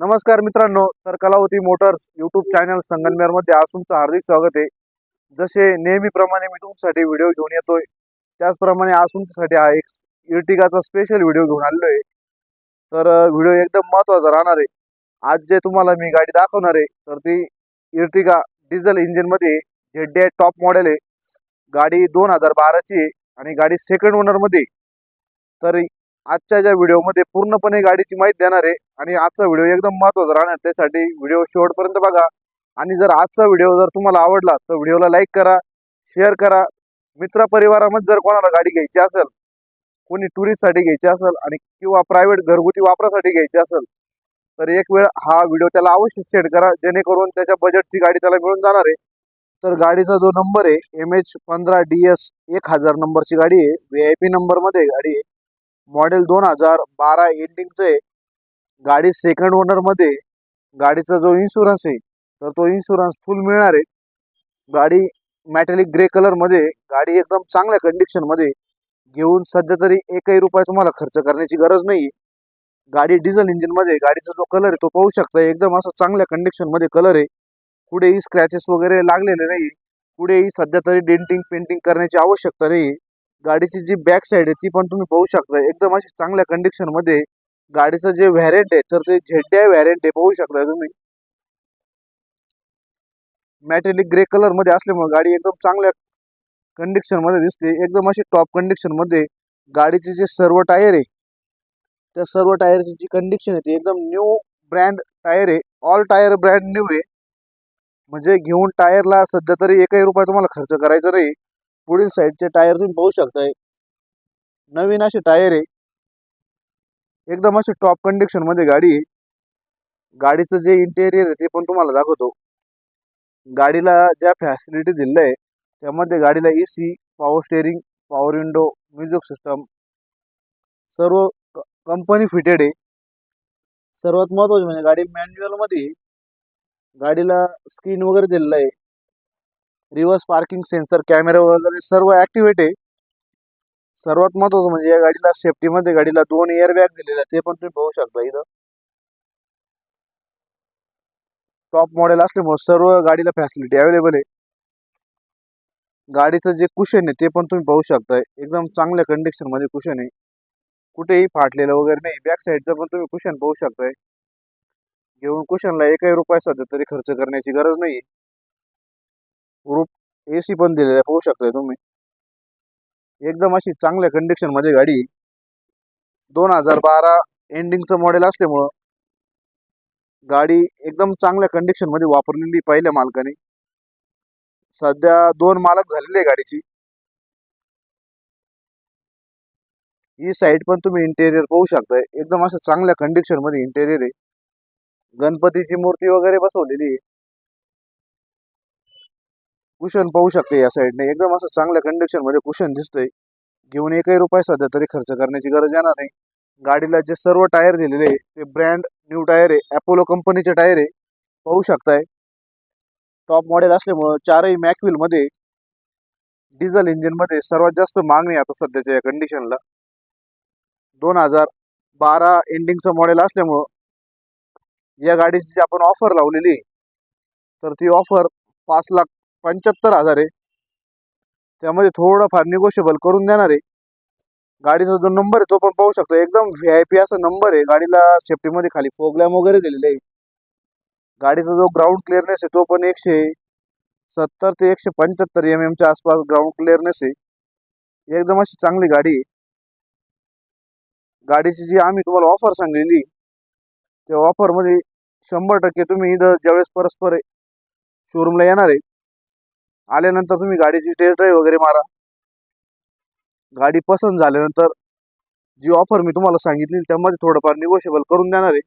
नमस्कार मित्रांनो तर कलावती मोटर्स युट्यूब चॅनल संगमनेरमध्ये आज तुमचं हार्दिक स्वागत आहे. जसे नेहमीप्रमाणे मी तुमच्यासाठी व्हिडिओ घेऊन येतोय त्याचप्रमाणे आज तुमच्यासाठी हा एक इर्टिगाचा स्पेशल व्हिडिओ घेऊन आलेलो आहे. तर व्हिडिओ एकदम महत्त्वाचा राहणार आहे. आज जे तुम्हाला मी गाडी दाखवणार आहे तर ती इर्टिगा डिझेल इंजिनमध्ये झेड डी टॉप मॉडेल आहे. गाडी दोन हजार बाराची आहे आणि गाडी सेकंड ओनरमध्ये तर आजच्या ज्या व्हिडिओमध्ये पूर्णपणे गाडीची माहिती देणार आहे आणि आजचा व्हिडिओ एकदम महत्त्वाचा राहणार त्यासाठी व्हिडिओ शेवटपर्यंत बघा. आणि जर आजचा व्हिडिओ जर तुम्हाला आवडला तर व्हिडिओला लाईक करा शेअर करा. मित्रपरिवारामध्ये जर कोणाला गाडी घ्यायची असेल कोणी टुरिस्टसाठी घ्यायची असेल आणि किंवा प्रायव्हेट घरगुती वापरासाठी घ्यायची असेल तर एक वेळ हा व्हिडिओ त्याला अवश्य सेट करा. जेणेकरून त्याच्या बजेटची गाडी त्याला मिळून जाणार आहे. तर गाडीचा जो नंबर आहे एम एच पंधरा डी एस एक हजार नंबरची गाडी आहे. व्ही आय पी नंबरमध्ये गाडी आहे. मॉडेल दोन हजार बारा एंडिंगचं आहे. गाडी सेकंड ओनरमध्ये गाडीचा जो इन्शुरन्स आहे तर तो इन्शुरन्स फुल मिळणार आहे. गाडी मॅटेलिक ग्रे कलरमध्ये गाडी एकदम चांगल्या कंडिशनमध्ये घेऊन सध्या तरी एकही रुपया तुम्हाला खर्च करण्याची गरज नाही गाडी डिझेल इंजिनमध्ये गाडीचा जो कलर आहे तो पाहू शकता. एकदम असं चांगल्या कंडिशनमध्ये कलर आहे. कुठेही स्क्रॅचेस वगैरे लागलेले नाही कुठेही सध्या तरी डेंटिंग पेंटिंग करण्याची आवश्यकता नाही गाडीची जी बॅक साईड आहे ती पण तुम्ही पाहू शकता. एकदम अशी चांगल्या कंडिशनमध्ये गाडीचं जे व्हॅरियंट आहे तर ते झेड्या व्हॅरियंट आहे पाहू शकता तुम्ही. मॅटेलिक ग्रे कलरमध्ये असल्यामुळे गाडी एकदम चांगल्या कंडिशनमध्ये दिसते. एकदम अशी टॉप कंडिशनमध्ये गाडीचे जे सर्व टायर आहे त्या सर्व टायरची जी कंडिशन आहे ती एकदम न्यू ब्रँड टायर आहे. ऑल टायर ब्रँड न्यू आहे. म्हणजे घेऊन टायरला सध्या तरी एकही रुपया तुम्हाला खर्च करायचा नाही. पुढील साईडचे टायर तुम्ही पाहू शकताय. नवीन असे टायर आहे. एकदम अशी टॉप कंडिशनमध्ये गाडी आहे. गाडीचं जे इंटेरियर आहे ते पण तुम्हाला दाखवतो. गाडीला ज्या फॅसिलिटी दिल्या आहे त्यामध्ये गाडीला A C power steering power window music system सर्व कंपनी फिटेड आहे. सर्वात महत्त्वाचं म्हणजे गाडी मॅन्युअलमध्ये गाडीला स्क्रीन वगैरे दिलेलं आहे. रिव्हर्स पार्किंग सेन्सर कॅमेरा वगैरे सर्व ॲक्टिवेट आहे. सर्वात महत्वाचं म्हणजे या गाडीला सेफ्टीमध्ये गाडीला दोन एअर बॅग दिलेले ते पण तुम्ही पाहू शकता इथं. टॉप मॉडेल असल्यामुळे सर्व गाडीला फॅसिलिटी अवेलेबल आहे. गाडीचं जे कुशन आहे ते पण तुम्ही पाहू शकताय एकदम चांगल्या कंडिशनमध्ये कुशन आहे. कुठेही फाटलेलं वगैरे नाही. बॅक साईडचं पण तुम्ही कुशन पाहू शकताय. घेऊन कुशनला एकही रुपया सध्या तरी खर्च करण्याची गरज नाही ग्रुप ए सी पण दिलेला आहे. पाहू शकताय तुम्ही. एकदम अशी चांगल्या कंडिशनमध्ये गाडी दोन हजार बारा एंडिंगचं मॉडेल असल्यामुळं गाडी एकदम चांगल्या कंडिशनमध्ये वापरलेली पहिल्या मालकाने. सध्या दोन मालक झालेले आहे गाडीची. ही साईड पण तुम्ही इंटेरियर पाहू शकताय. एकदम असं चांगल्या कंडिशनमध्ये इंटेरियर आहे. गणपतीची मूर्ती वगैरे बसवलेली आहे. कुशन पाहू शकते या साईडने एकदम असं चांगल्या कंडिशनमध्ये कुशन दिसतंय. घेऊन एकही रुपये सध्या तरी खर्च करण्याची गरज येणार नाही. गाडीला जे सर्व टायर दिलेले आहे ते ब्रँड न्यू टायर आहे अपोलो कंपनीचे टायर आहे. पाहू शकताय. टॉप मॉडेल असल्यामुळं चारही मॅकविलमध्ये डिझेल इंजिनमध्ये सर्वात जास्त मागणी आता सध्याच्या या कंडिशनला दोन हजार बारा एंडिंगचं मॉडेल असल्यामुळं या गाडीची जी आपण ऑफर लावलेली आहे, तर ती ऑफर पाच लाख पंच्याहत्तर हजार आहे. त्यामध्ये थोडंफार निगोशिएबल करून देणार आहे. गाडीचा जो नंबर आहे तो पण पाहू शकतो. एकदम व्ही आय पी असा नंबर आहे. गाडीला सेफ्टीमध्ये खाली फोगलॅम वगैरे दिलेले आहे. गाडीचा जो ग्राउंड क्लिअरनेस आहे तो पण एकशे सत्तर ते एकशे पंच्याहत्तर एम एमच्या आसपास ग्राउंड क्लिअरनेस आहे. एकदम अशी चांगली गाडी आहे. गाडीची जी आम्ही तुम्हाला ऑफर सांगलेली त्या ऑफरमध्ये शंभर टक्के तुम्ही इथं ज्यावेळेस परस्पर शोरूमला येणार आहे आल्यानंतर तुम्ही गाडीची टेस्ट ड्राईव्ह वगैरे मारा. गाडी पसंत झाल्यानंतर जी ऑफर मी तुम्हाला सांगितली त्यामध्ये थोडंफार निगोशिएबल करून देणार आहे.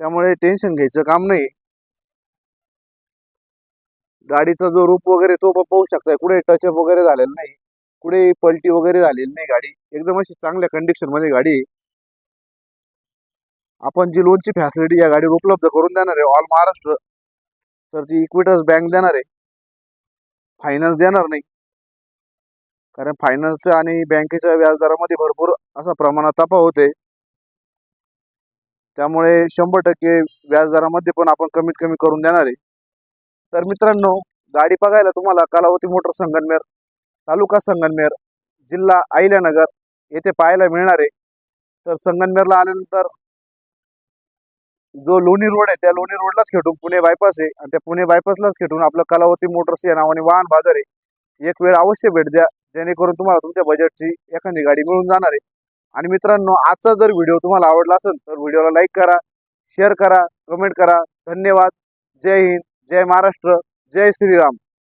त्यामुळे टेन्शन घ्यायचं काम नाही. गाडीचा जो रूप वगैरे तो पण पाहू शकताय कुठे टचअप वगैरे झालेला नाही. कुठे पलटी वगैरे झालेली नाही गाडी. एकदम अशी चांगल्या कंडिशनमध्ये गाडी आहे. आपण जी लोनची फॅसिलिटी या गाडीवर उपलब्ध करून देणार आहे ऑल महाराष्ट्र तर ती इक्विटस बँक देणार आहे. फायनान्स देणार नाही. कारण फायनान्स आणि बँकेच्या व्याजदरामध्ये भरपूर असा प्रमाणात तफा होते. त्यामुळे शंभर टक्के व्याजदरामध्ये पण आपण कमीत कमी करून देणार आहे. तर मित्रांनो गाडी बघायला तुम्हाला कालावती मोटर संगनमेर तालुका संगनमेर जिल्हा अहिल्यानगर येथे पाहायला मिळणार आहे. तर संगनमेरला आल्यानंतर जो लोणी रोड आहे त्या लोणी रोडलाच खेटून पुणे बायपास आहे. आणि त्या पुणे बायपासलाच खेटून आपलं कलावती मोटर्स या नावाने वाहन बाजार आहे. एक वेळ अवश्य भेट द्या. जेणेकरून तुम्हाला तुमच्या बजेटची एखादी गाडी मिळून जाणार आहे. आणि मित्रांनो आजचा जर व्हिडिओ तुम्हाला आवडला असेल तर व्हिडिओला लाईक करा शेअर करा कमेंट करा. धन्यवाद. जय हिंद. जय महाराष्ट्र. जय श्रीराम.